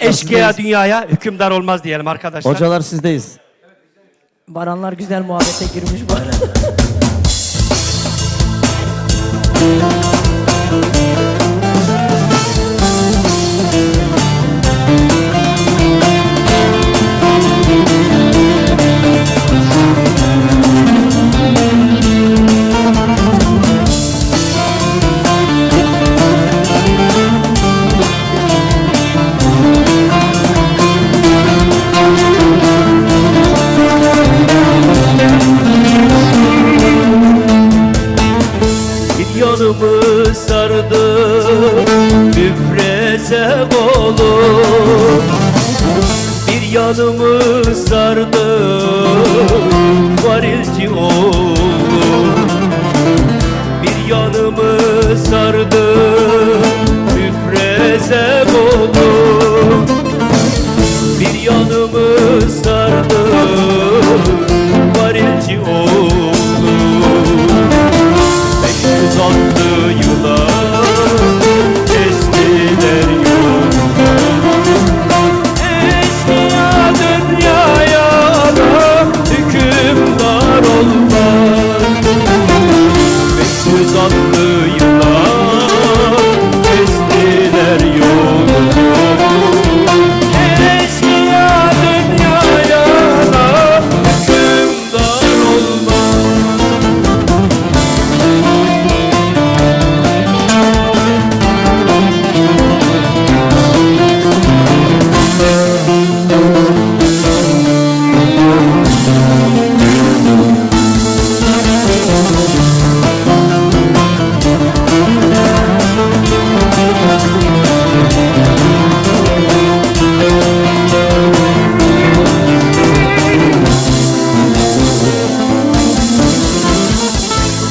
Eşkıya dünyaya hükümdar olmaz diyelim arkadaşlar. Hocalar sizdeyiz. Baranlar güzel muhabbete girmiş bu. Bir sardı müfreze olur Bir yanımı sardı varilci olur Bir yanımı sardı müfreze olur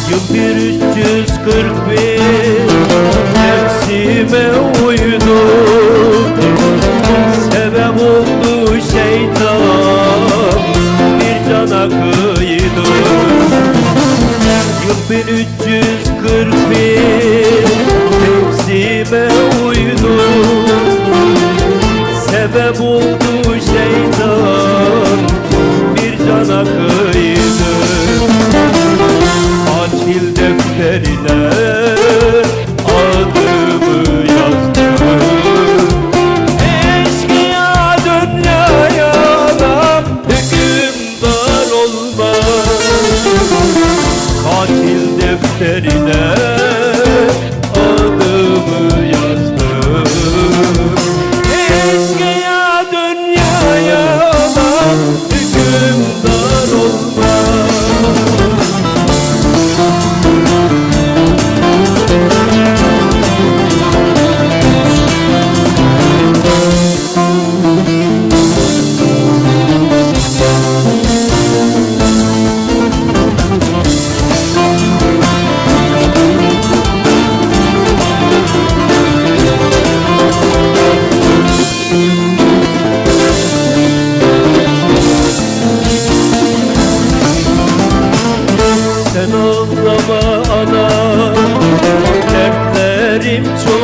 Yıl bir üç yüz kırk bir Nefsime uydu. Sebep oldu şeytan Bir cana kıydı. Yıl bir üç yüz kırk bir Nefsime uydu. Sebep oldu şeytan Bir cana kıydı defterine ağlama ana Dertlerim çoktur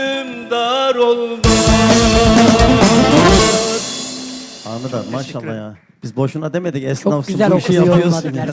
hükümdar olmaz. Ahmet abi maşallah ya. Biz boşuna demedik esnafsın güzel bu işi okuyor yapıyorsun. olmadı yani. gerçekten.